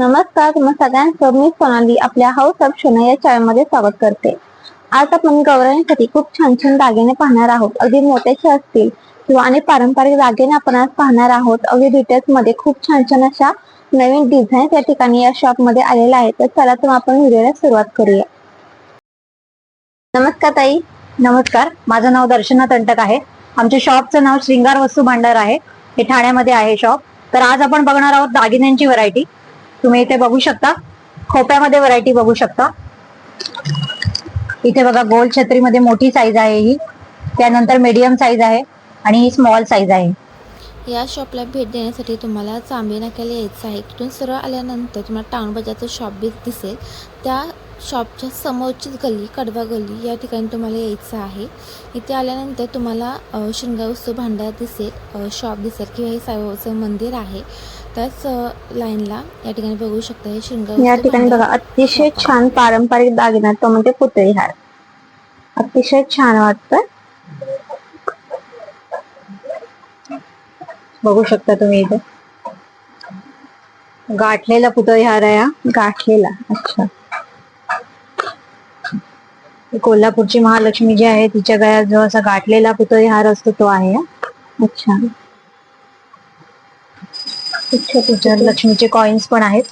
नमस्कार तुम्हा सगळ्यांचं मी सोनाली आपल्या हाऊस ऑफ शोना या चॅनलमध्ये स्वागत करते. आज आपण गौराईसाठी खूप छान छान दागिने पाहणार आहोत. अगदी मोत्याचे असतील किंवा आणि पारंपरिक दागिने आपण आज पाहणार आहोत. अगदी डिटेल्समध्ये खूप छान छान अशा नवीन डिझाईन या ठिकाणी या शॉपमध्ये आलेल्या आहेत. तर चला तर आपण व्हिडिओला सुरुवात करूया. नमस्कार ताई. नमस्कार. माझं नाव दर्शना तंटक आहे. आमच्या शॉपचं नाव श्रृंगार वस्तू भांडार आहे. हे ठाण्यामध्ये आहे शॉप तर आज आपण बघणार आहोत दागिन्यांची व्हरायटी तुम्ही इथे बघू शकता. खोप्यामध्ये व्हरायटी बघू शकता. इथे बघा गोल छत्रीमध्ये मोठी साईज आहे ही. त्यानंतर मीडियम साईज आहे आणि ही स्मॉल साईज आहे. या शॉपला भेट देण्यासाठी तुम्हाला चांबे नाक्याला यायचं आहे. तिथून सरळ आल्यानंतर तुम्हाला टाउन बाजारचं शॉप बी दिसेल. त्या शॉपच्या समोरचीच गल्ली कडवा गल्ली या ठिकाणी तुम्हाला यायचं आहे. इथे आल्यानंतर तुम्हाला अ, शृंगार वस्तू भांडार दिसेल. शॉप दिसेल किंवा हे साईबाबाचं मंदिर आहे. त्याच लाईनला या ठिकाणी बघू शकता हे शृंगार या ठिकाणी बघा अतिशय छान पारंपरिक दागिना तो म्हणजे पुतळी हार. अतिशय छान वाटतं. बघू शकता तुम्ही इथे. गाठलेला पुतळी हार आहे. गाठलेला. अच्छा. कोल्हापूरची महालक्ष्मी जी आहे तिच्या गळ्यात जो असा गाठलेला पुतळी हार असतो तो आहे हा. अच्छा लक्ष्मीचे कॉइन्स पण आहेत.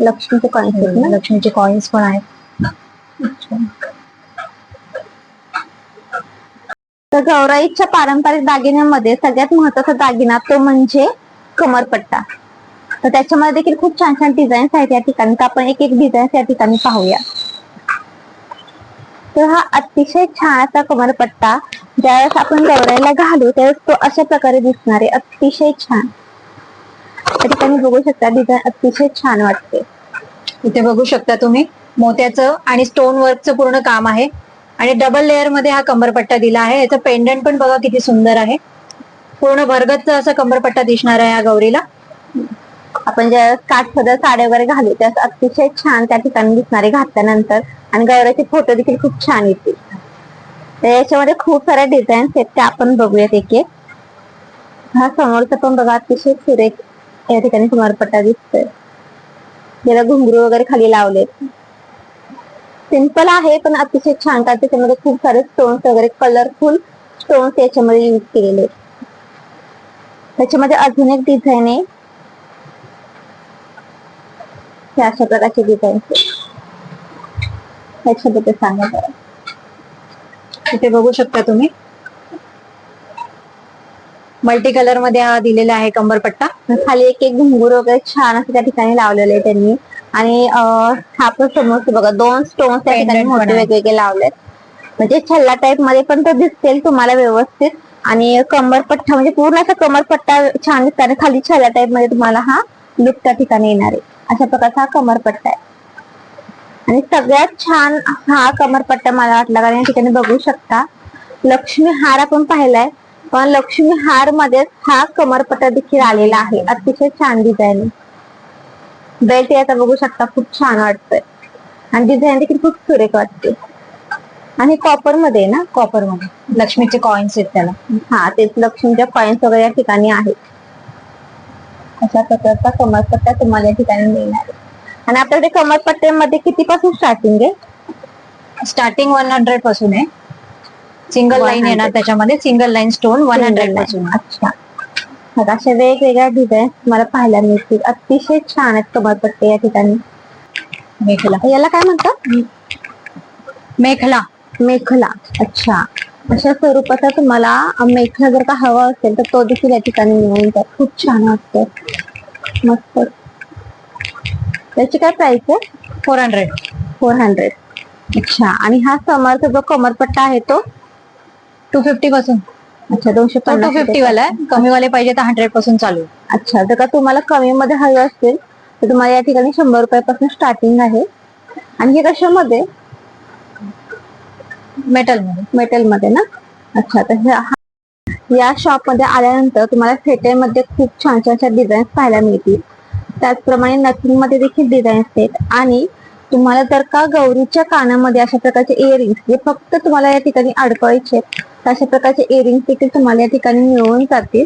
लक्ष्मीचे ना? लक्ष्मीचे कॉइन्स पण आहेत. तर गौराईच्या पारंपरिक दागिन्यांमध्ये सगळ्यात महत्त्वाचा दागिना तो म्हणजे कमरपट्टा. तर त्याच्यामध्ये देखील खूप छान छान डिझाईन्स आहेत या ठिकाणी. तर आपण एक एक डिझाईन्स या ठिकाणी पाहूया. तर हा अतिशय छान असा कमरपट्टा ज्यावेळेस आपण गौराईला घालू त्यावेळेस तो अशा प्रकारे दिसणार आहे अतिशय छान. त्या ठिकाणी बघू शकता डिझाईन अतिशय छान वाटते. इथे बघू शकता तुम्ही मोत्याचं आणि स्टोन वर्कचं पूर्ण काम आहे. आणि डबल लेअरमध्ये हा कंबरपट्टा दिला आहे. याचं पेंडंट पण बघा किती सुंदर आहे. पूर्ण भरगतचा असा कंबरपट्टा दिसणार आहे या गौरीला. आपण ज्यावेळेस काठपदर साड्या वगैरे घालू त्या अतिशय छान त्या ठिकाणी दिसणारे घातल्यानंतर. आणि गौऱ्याचे फोटो देखील खूप छान येतील तर याच्यामध्ये खूप साऱ्या डिझाईन्स आहेत त्या आपण बघूयात एक एक. हा समोरचा पण बघा अतिशय सुरेख या ठिकाणी कुमारपट्टा दिसतोय. ज्याला घुंगरू वगैरे खाली लावलेत. सिंपल आहे पण अतिशय छान का त्याच्यामध्ये खूप सारे स्टोन्स वगैरे कलरफुल स्टोन्स याच्यामध्ये यूज केलेले आहेत. त्याच्यामध्ये अजून एक डिझाईन आहे. अशा प्रकारचे डिझाईन त्याच्याबद्दल सांगा बरं. इथे बघू शकता तुम्ही. मल्टी कलरमध्ये दिलेला आहे कमरपट्टा खाली एक एक घुंगूर वगैरे छान असं त्या ठिकाणी लावलेले आहे त्यांनी. आणि हा पण समोर बघा दोन स्टोन्स त्या ठिकाणी मोठे. वेगवेगळे लावलेत. म्हणजे छल्ला टाईपमध्ये पण तो दिसेल तुम्हाला व्यवस्थित. आणि कमरपट्टा म्हणजे पूर्ण असा कमरपट्टा छान दिसतो आणि खाली छल्ला टाईपमध्ये तुम्हाला हा लुक त्या ठिकाणी येणार आहे. अशा प्रकारचा हा कमरपट्टा आहे. आणि सगळ्यात छान हा कमरपट्टा मला वाटला कारण या ठिकाणी बघू शकता. लक्ष्मी हार आपण पाहिलाय. पण लक्ष्मी हारमध्ये हा कमरपट्टा देखील आलेला आहे. अतिशय छान डिझाईन बेल्ट याचा बघू शकता खूप छान वाटतोय. आणि डिझाईन देखील खूप सुरेख वाटते. आणि कॉपरमध्ये ना कॉपरमध्ये लक्ष्मीचे कॉइन्स आहेत त्याला. हा तेच लक्ष्मीच्या कॉइन्स वगैरे या ठिकाणी आहेत. अशा प्रकारचा कमरपट्टा तुम्हाला या ठिकाणी मिळणार आहे. आणि आपल्याकडे कमरपट्ट्यामध्ये कितीपासून स्टार्टिंग आहे? स्टार्टिंग वन हंड्रेडपासून आहे. Single line 100. येणार त्याच्यामध्ये सिंगल लाईन स्टोन वन हंड्रेडपासून. अच्छा. मग अशा वेगवेगळ्या डिझाईन तुम्हाला पाहायला मिळतील. अतिशय छान आहेत कमरपट्टे या ठिकाणी. मेखला. याला काय म्हणतात? मेखला. मेखला. अच्छा. अशा स्वरूपाचा तुम्हाला मेखला जर का हवा असेल तर तो देखील या ठिकाणी मिळून जाईल. खूप छान वाटतं मस्त. त्याची काय प्राइस आहे? फोर हंड्रेड फोर हंड्रेड अच्छा. आणि हा समरचा जो कमरपट्टा आहे तो? टू फिफ्टी पासून. अच्छा दोनशे टू पन्नास फिफ्टी वाला आहे. कमी वाले पाहिजे तर हंड्रेडपासून चालू. आहे. अच्छा जर का तुम्हाला कमी मध्ये हवे असतील तर तुम्हाला या ठिकाणी शंभर रुपयापासून स्टार्टिंग आहे. आणि हे कशामध्ये? मेटलमध्ये मेटलमध्ये ना? अच्छा तर ह्या- हा- या शॉपमध्ये आल्यानंतर तुम्हाला फेटेमध्ये खूप छान छान डिझाईन्स पाहायला मिळतील. त्याचप्रमाणे नथिंगमध्ये देखील डिझाईन्स आहेत. आणि तुम्हाला जर का गौरीच्या कानामध्ये अशा प्रकारचे इयरिंग्स जे फक्त तुम्हाला या ठिकाणी अडकवायचे आहेत, तर अशा प्रकारचे इयरिंग्स देखील तुम्हाला या ठिकाणी मिळून जातील.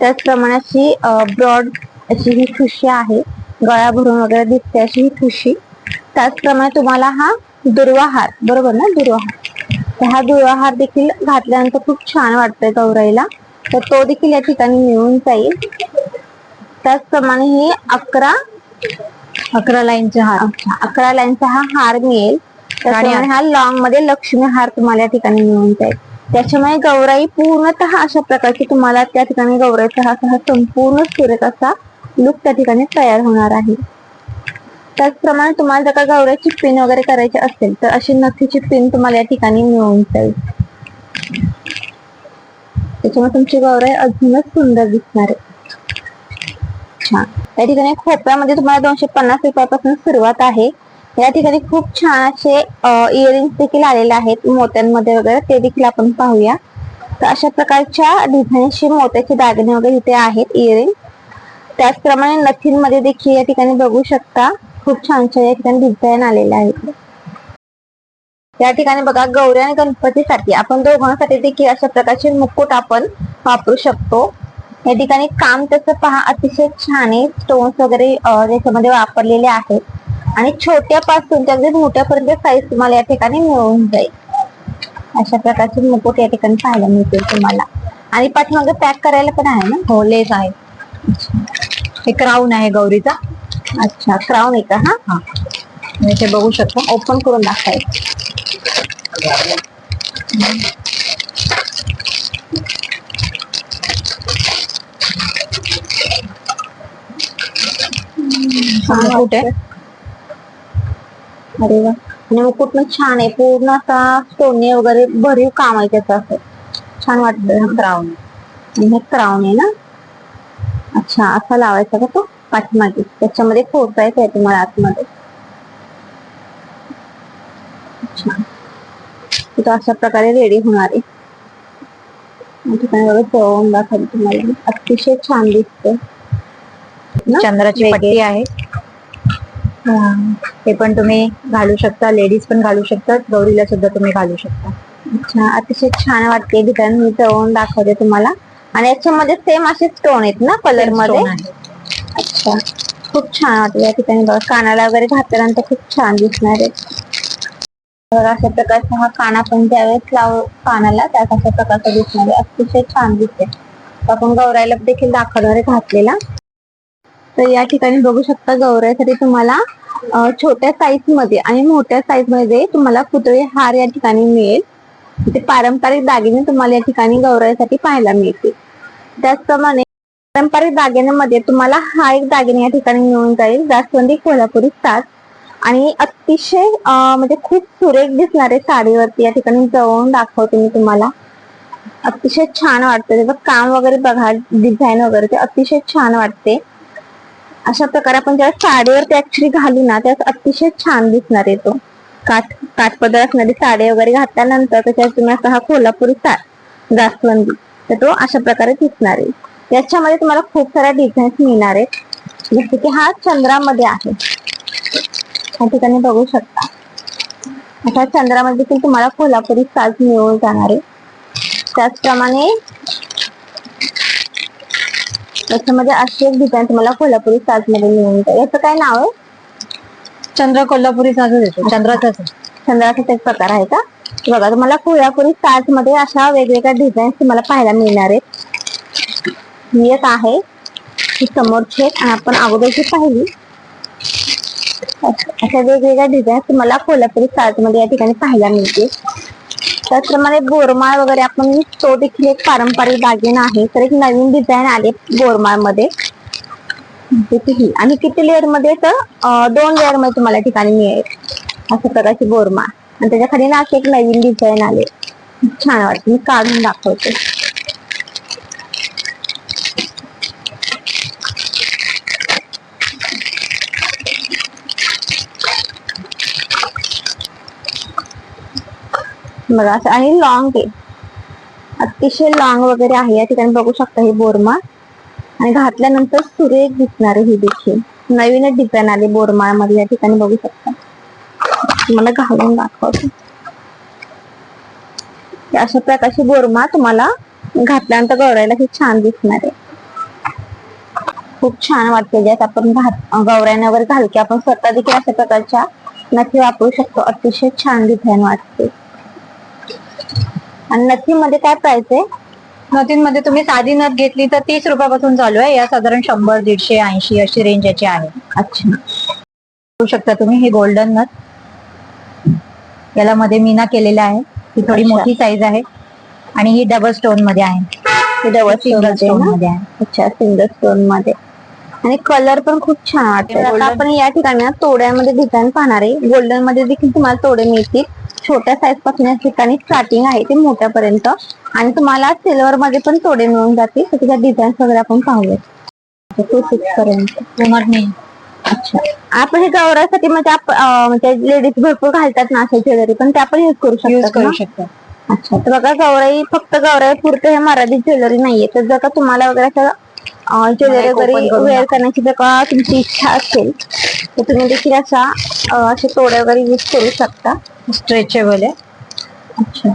त्याचप्रमाणे अशी ब्रॉड अशी ही ठुशी आहे. गळा भरून वगैरे दिसते अशी ही ठुशी त्याचप्रमाणे तुम्हाला हा दुर्वाहार बरोबर ना? दुर्वाहार. तर हा दुर्वाहार देखील घातल्यानंतर खूप छान वाटतंय गौराईला. तर तो देखील या ठिकाणी मिळून जाईल. त्याचप्रमाणे हे अकरा अकरा लाईनचे हार अच्छा. अकरा लाईनचा हा हार मिळेल. त्याच्यामुळे. हा लॉंगमध्ये लक्ष्मी हार तुम्हाला या ठिकाणी मिळून जाईल. त्याच्यामुळे गौराई पूर्णतः अशा प्रकारची तुम्हाला त्या ठिकाणी गौराईचा हा संपूर्ण सुरेख असा लुक त्या ठिकाणी तयार होणार आहे. त्याचप्रमाणे तुम्हाला जर का गौराईची पिन वगैरे करायची असेल तर अशी नथीची पिन तुम्हाला या ठिकाणी मिळून जाईल. त्याच्यामुळे तुमची गौराई अजूनच सुंदर दिसणार आहे. छान या ठिकाणी खोप्यामध्ये तुम्हाला दोनशे पन्नास रुपयापासून सुरुवात आहे. या ठिकाणी खूप छान असे इयरिंग्स देखील आलेले आहेत मोत्यांमध्ये वगैरे. ते देखील आपण पाहूया. तर अशा प्रकारच्या डिझाईनशी मोत्याचे दागिने वगैरे इथे आहेत इयरिंग त्याचप्रमाणे नथींमध्ये देखील या ठिकाणी बघू शकता. खूप छान छान या ठिकाणी डिझाईन आलेले आहेत. या ठिकाणी बघा गौरी आणि गणपतीसाठी आपण दोघांसाठी देखील अशा प्रकारचे मुकुट आपण वापरू शकतो. या ठिकाणी काम तसं पहा अतिशय छान आहे. स्टोन्स वगैरे त्याच्यामध्ये वापरलेले आहेत. आणि छोट्यापासून ते अगदी मोठ्यापर्यंत साईज तुम्हाला या ठिकाणी मिळून जाईल. अशा प्रकारचे मुकुट या ठिकाणी पाहायला मिळतील तुम्हाला. आणि पाठीमागे पॅक करायला पण आहे ना? हो लेस आहे. हे क्राऊन आहे गौरीचा. अच्छा क्राऊन आहे का? हा हा. तुम्ही इथे बघू शकता. ओपन करून दाखवायचं हा मुकुट आहे अरे वा. आणि मुकुट पण छान आहे. पूर्ण असा सोने वगैरे भरीव काम आहे त्याचं असं. छान वाटतं क्राऊन हे क्राऊन आहे ना? अच्छा असा लावायचा का तो? पाठीमागे. त्याच्यामध्ये फोडायचं आहे तुम्हाला आतमध्ये? तो अशा प्रकारे रेडी होणार आहे. या ठिकाणी बघा जवळून दाखवली तुम्हाला अतिशय छान दिसते? चंद्राची. पट्टी आहे. हा. हे पण तुम्ही घालू शकता. लेडीज पण घालू शकतात. गौरीला सुद्धा तुम्ही घालू शकता. अच्छा अतिशय छान वाटते डिझाईन मी जवळून दाखवते तुम्हाला. आणि याच्यामध्ये सेम असे स्टोन आहेत ना कलरमध्ये. अच्छा खूप छान वाटते. या ठिकाणी बघा कानाला वगैरे घातल्यानंतर खूप छान दिसणार आहे. अशा प्रकारचा हा काना पण ज्यावेळेस लाव कानाला त्यात अशा प्रकारचा दिसणार आहे. अतिशय छान दिसते. आपण गौराईला देखील दाखवणार घातलेला. तर या ठिकाणी बघू शकता गौऱ्यासाठी तुम्हाला छोट्या साईजमध्ये आणि मोठ्या साईजमध्ये तुम्हाला पुतळे हार या ठिकाणी मिळेल. ते पारंपरिक दागिने तुम्हाला या ठिकाणी गौऱ्यासाठी पाहायला मिळतील. त्याचप्रमाणे पारंपरिक दागिन्यांमध्ये तुम्हाला हा एक दागिने या ठिकाणी मिळून जाईल जास्वंदी कोल्हापुरी साज. आणि अतिशय म्हणजे खूप सुरेख दिसणारे साडीवरती या ठिकाणी जवळून दाखवते मी तुम्हाला. अतिशय छान वाटतं. त्याचं काम वगैरे बघा डिझाईन वगैरे ते अतिशय छान वाटते. अशा प्रकारे आपण ज्या साडीवर ते ऍक्च्युली घालू ना त्यात अतिशय छान दिसणार आहे तो. काठ काठपदर असणारी साडी वगैरे घातल्यानंतर त्याच्यात तुम्ही असा हा कोल्हापुरी साड जास्वंदी तर तो अशा प्रकारे दिसणार आहे. याच्यामध्ये तुम्हाला खूप साऱ्या डिझाईन्स मिळणार आहेत. जसे की हा चंद्रामध्ये आहे. या ठिकाणी बघू शकता. अशा चंद्रामध्ये देखील तुम्हाला कोल्हापुरी साज मिळून जाणार आहे. त्याचप्रमाणे याच्यामध्ये अशी एक डिझाईन तुम्हाला कोल्हापुरी साजमध्ये मिळून जाईल. याचं काय नाव आहे? चंद्र कोल्हापुरी येतो. चंद्राचाच आहे. चंद्राचा एक प्रकार आहे का? बघा तुम्हाला कोल्हापुरी साजमध्ये अशा वेगवेगळ्या डिझाईन तुम्हाला पाहायला मिळणार आहेत. ही एक आहे. ही समोरची आणि आपण अगोदरची पाहिली. अशा अशा वेगवेगळ्या डिझाईन तुम्हाला कोल्हापुरी साजमध्ये या ठिकाणी पाहायला मिळतील. त्याचप्रमाणे बोरमाळ वगैरे आपण तो देखील एक पारंपरिक दागिना आहे. तर एक नवीन डिझाईन आले बोरमाळमध्ये आणि किती लेअरमध्ये? तर दोन लेअरमध्ये तुम्हाला ठिकाणी मिळेल. अशा प्रकारची बोरमाळ आणि त्याच्याखाली ना अशी एक नवीन डिझाईन आले छान वाटते. मी काढून दाखवते. बघा असं आणि लॉंग आहे. अतिशय लॉंग वगैरे आहे या ठिकाणी बघू शकता हे बोरमा आणि घातल्यानंतर सुरेख दिसणार आहे ही देखील. नवीनच डिझाईन आली बोरमाळमध्ये या ठिकाणी बघू शकता. तुम्हाला घालून दाखवते. अशा प्रकारची बोरमा तुम्हाला घातल्यानंतर गौरायला ही छान दिसणार आहे. खूप छान वाटते ज्यात आपण घात गौऱ्याने वगैरे घाल की आपण स्वतः देखील अशा प्रकारच्या नथी वापरू शकतो. अतिशय छान डिझाईन वाटते. आणि नथी मध्ये काय प्राइस आहे? नथींमध्ये तुम्ही साधी नथ घेतली तर तीस रुपयापासून चालू आहे. या साधारण शंभर दीडशे ऐंशी अशी रेंज याची आहे. अच्छा. बघू शकता तुम्ही ही गोल्डन नथ. याला मध्ये मीना केलेला आहे. ही थोडी. मोठी साईज आहे. आणि ही डबल स्टोनमध्ये आहे. हे डबल सिंगल स्टोनमध्ये आहे अच्छा सिंगल स्टोनमध्ये. आणि कलर पण खूप छान वाटतो. आता आपण या ठिकाणी ना तोड्यामध्ये डिझाईन पाहणार आहे. गोल्डनमध्ये देखील तुम्हाला तोडे मिळतील. छोट्या साईजपासून या ठिकाणी स्टार्टिंग आहे ते मोठ्यापर्यंत. आणि तुम्हाला सिल्वर मध्ये पण तोडे मिळून जातील. तर त्याच्या डिझाईन्स वगैरे आपण पाहूयात. टू सिक्स पर्यंत पुनर्नी अच्छा. आपण हे गौरासाठी म्हणजे म्हणजे लेडीज भरपूर घालतात ना अशा ज्वेलरी पण ते आपण युज करू शकतो करू शकता अच्छा. तर बघा गौराई फक्त गौराई पुरते हे मराठी ज्वेलरी नाहीये. तर जर का तुम्हाला वगैरे असं ज्वेलरी वगैरे वेअर. करण्याची जर का तुमची इच्छा असेल तर तुम्ही देखील असा असे तोडे वगैरे यूज करू शकता. स्ट्रेचेबल आहे. अच्छा.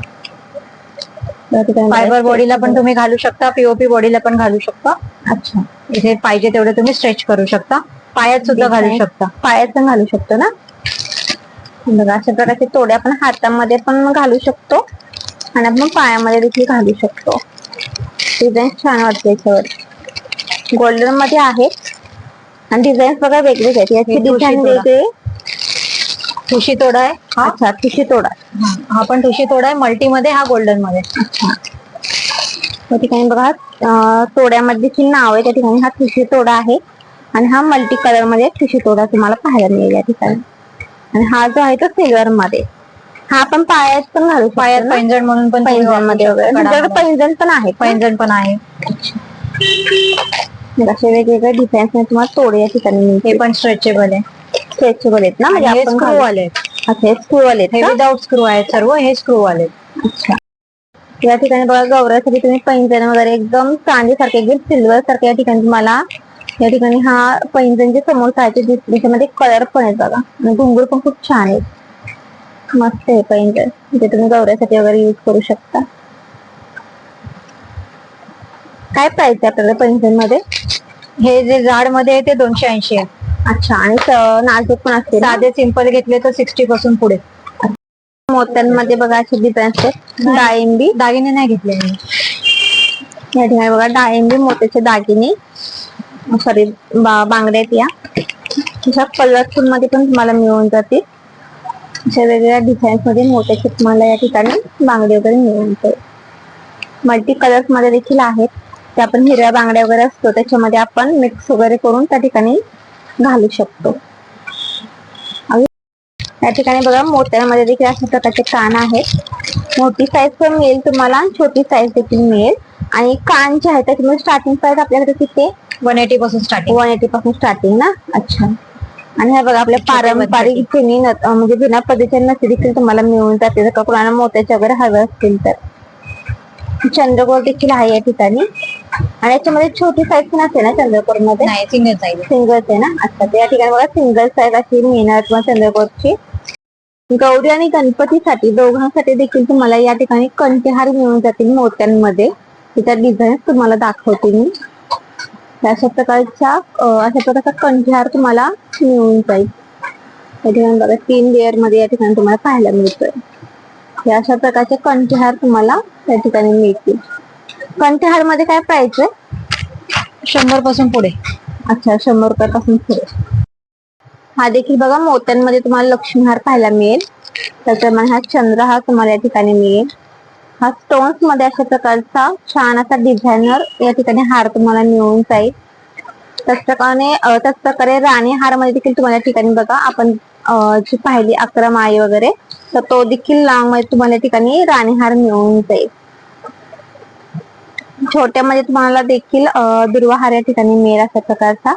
फायबर बॉडीला पण तुम्ही घालू शकता पीओपी बॉडीला पण घालू शकता. अच्छा. इथे पाहिजे तेवढे तुम्ही स्ट्रेच करू शकता. पायात सुद्धा घालू. शकता. पायात पण घालू शकतो ना? बघा अशा प्रकारचे तोडे आपण हातामध्ये पण घालू शकतो. आणि आपण पायामध्ये देखील घालू शकतो. डिझाईन छान वाटते याच्यावर. गोल्डनमध्ये आहे आणि डिझाईन बघा वेगवेगळे आहेत. याचे डिझाईन. वेगळे. ठुशी तोडा आहे. हा? अच्छा ठुशी तोडा हा. पण ठुशी तोडा आहे. मल्टी मध्ये हा गोल्डनमध्ये. या ठिकाणी बघा तोड्यामध्ये देखील नाव आहे त्या ठिकाणी हा ठुशी तोडा आहे. आणि हा मल्टी कलरमध्ये ठुशी तोडा तुम्हाला पाहायला मिळेल या ठिकाणी. आणि हा जो आहे तो सिल्वर मध्ये. हा आपण पायात पण घालू पायात? पैंजण म्हणून पण पैंजणमध्ये वगैरे. पैंजण पण आहे पैंजण पण आहे. असे वेगवेगळे डिझाईन्स तुम्हाला तोडे या ठिकाणी हे पण स्ट्रेचेबल आहे. स्ट्रेचेबल आहेत ना? म्हणजे हे आपण स्क्रू घालू- वाले असे स्क्रू वाले हे विदाउट स्क्रू आहेत सर्व हे स्क्रू वाले अच्छा. या ठिकाणी बघा गौऱ्यासाठी तुम्ही पैंजण वगैरे एकदम चांदीसारखे एकदम सिल्वर सारखे या ठिकाणी तुम्हाला या ठिकाणी हा पैंजणचे समोर सायचे त्याच्यामध्ये कलर पण आहेत बघा. आणि घुंगूर पण खूप छान आहेत. मस्त आहे पैंजण. जे तुम्ही गौऱ्यासाठी वगैरे युज करू शकता. काय प्राइस आहे आपल्याकडे पैंजणमध्ये हे जे जाडमध्ये आहे ते दोनशे ऐंशी आहे. अच्छा आणि नाजूक पण असते? साधे सिंपल घेतले तर सिक्स्टी पासून पुढे. मोत्यांमध्ये बघा असे डिझाईन असतात डाळिंबी. दागिने नाही घेतले. या ठिकाणी बघा डाळिंबी मोत्याचे दागिने. सॉरी बांगड्या आहेत या. अशा कलरफुलमध्ये पण तुम्हाला मिळून जातील. अशा वेगवेगळ्या डिझाईन्समध्ये मोत्याचे तुम्हाला या ठिकाणी बांगडे वगैरे मिळून जाईल मल्टी कलर्समध्ये देखील आहेत. ते आपण हिरव्या बांगड्या वगैरे असतो. त्याच्यामध्ये आपण मिक्स वगैरे करून त्या ठिकाणी घालू शकतो. या ठिकाणी बघा मोत्यांमध्ये देखील अशा प्रकारचे कान आहेत. मोठी साईज पण मिळेल तुम्हाला छोटी साईज देखील मिळेल. आणि कान जे आहे त्याच्यामध्ये स्टार्टिंग प्राइस आपल्याकडे किती वन एटी पासून स्टार्टिंग वन एटी पासून स्टार्टिंग ना? अच्छा. आणि हे बघा आपल्या पारंपरिक जुनी म्हणजे जुन्या पद्धतीच्या नथी देखील तुम्हाला मिळून जाते जर का कोणाला मोत्याचे वगैरे हवे असतील तर. चंद्रकोर देखील आहे या ठिकाणी. आणि याच्यामध्ये छोटी साईज पण असते ना चंद्रकोरमध्ये नाही सिंगल साईज सिंगल्स आहे ना? अच्छा या ठिकाणी बघा सिंगल साईज अशी मिळणार तुम्हाला चंद्रकोरची. गौरी आणि गणपतीसाठी दोघांसाठी देखील तुम्हाला या ठिकाणी कंठहार मिळून जातील मोत्यांमध्ये. त्याच्या डिझाईन तुम्हाला दाखवते मी. अशा प्रकारच्या अशा प्रकारचा कंठहार तुम्हाला मिळून जाईल. या ठिकाणी बघा तीन लेअरमध्ये या ठिकाणी तुम्हाला पाहायला मिळतोय. अशा प्रकारचे कंठहार तुम्हाला या ठिकाणी मिळतील. कंठहारमध्ये काय प्राइस आहे? शंभरपासून पुढे. अच्छा शंभर रुपयापासून पुढे. हा देखील बघा मोत्यांमध्ये तुम्हाला लक्ष्मीहार पाहायला मिळेल. त्याच्यामुळे हा चंद्रहार तुम्हाला या ठिकाणी मिळेल. हा स्टोन्समध्ये अशा प्रकारचा छान असा डिझायनर या ठिकाणी हार तुम्हाला मिळून जाईल. त्याच प्रकारे त्याच प्रकारे राणी हारमध्ये देखील तुम्हाला या ठिकाणी बघा आपण जी पाहिली अकरा माळी वगैरे तर तो देखील लांबमध्ये तुम्हाला या ठिकाणी राणी हार मिळून जाईल. छोट्यामध्ये तुम्हाला देखील अं, दुर्वा हार या ठिकाणी मिळेल अशा प्रकारचा.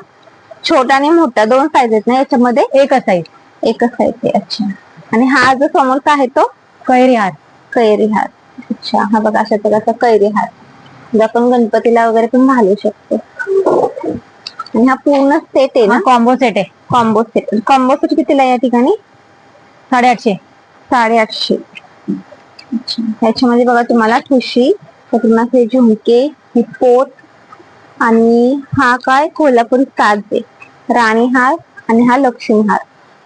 छोटा आणि मोठा दोन साईज आहेत ना याच्यामध्ये एकच साईज एकच साईज आहे अच्छा. आणि हा जो समोरचा आहे तो? कैरी हार. कैरी हार. अच्छा हा बघा अशा प्रकारचा कैरी हार. जो आपण गणपतीला वगैरे पण घालू शकतो. आणि हा पूर्ण सेट आहे ना? कॉम्बो सेट आहे. कॉम्बो सेट कॉम्बो सेट कितीला या ठिकाणी? साडेआठशे. साडेआठशे. अच्छा. ह्याच्यामध्ये बघा तुम्हाला ठुशी त्यातून हे झुमके ही पोत आणि हा काय कोल्हापुरी काजे राणीहार आणि हा लक्ष्मीहार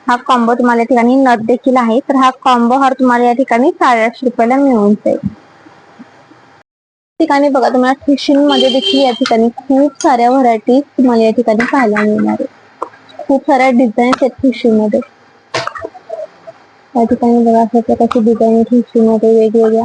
हा कॉम्बो तुम्हाला या ठिकाणी नथ देखील आहे. तर हा कॉम्बो हार तुम्हाला या ठिकाणी साडेआठशे रुपयाला मिळून जाईल. ठिकाणी बघा तुम्हाला फिशिंगमध्ये देखील या ठिकाणी खूप साऱ्या व्हरायटीज तुम्हाला या ठिकाणी पाहायला मिळणार आहे. खूप साऱ्या डिझाईन्स आहेत फिशिंगमध्ये या ठिकाणी बघा अशा प्रकारची डिझाईन फिशिंगमध्ये वेगवेगळ्या.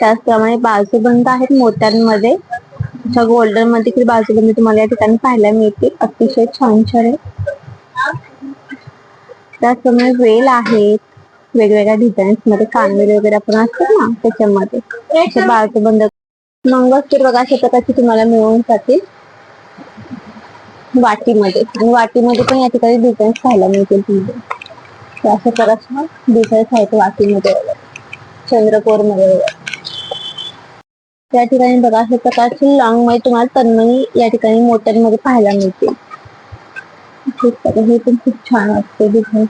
त्याचप्रमाणे बाजूबंद आहेत मोत्यांमध्ये. गोल्डनमध्ये देखील बाजूबंद तुम्हाला या ठिकाणी पाहायला मिळतील. अतिशय छान छान आहे त्याचप्रमाणे वेल आहेत. वेगवेगळ्या डिझाईन्समध्ये कानवेल वगैरे आपण असतात ना त्याच्यामध्ये. बाजूबंद. मंगळसूर बघा अशा प्रकारचे तुम्हाला मिळून जातील. वाटीमध्ये. आणि वाटीमध्ये पण या ठिकाणी डिझाईन्स पाहायला मिळतील तुम्हाला. अशा प्रकारच्या डिझाईन्स आहेत वाटीमध्ये. वगैरे चंद्रकोरमध्ये वगैरे. या ठिकाणी बघा अशा प्रकारची लॉंगमध्ये म्हणजे तुम्हाला तन्मणी या ठिकाणी मोठ्यांमध्ये पाहायला मिळतील. हे पण खूप छान असते डिझाईन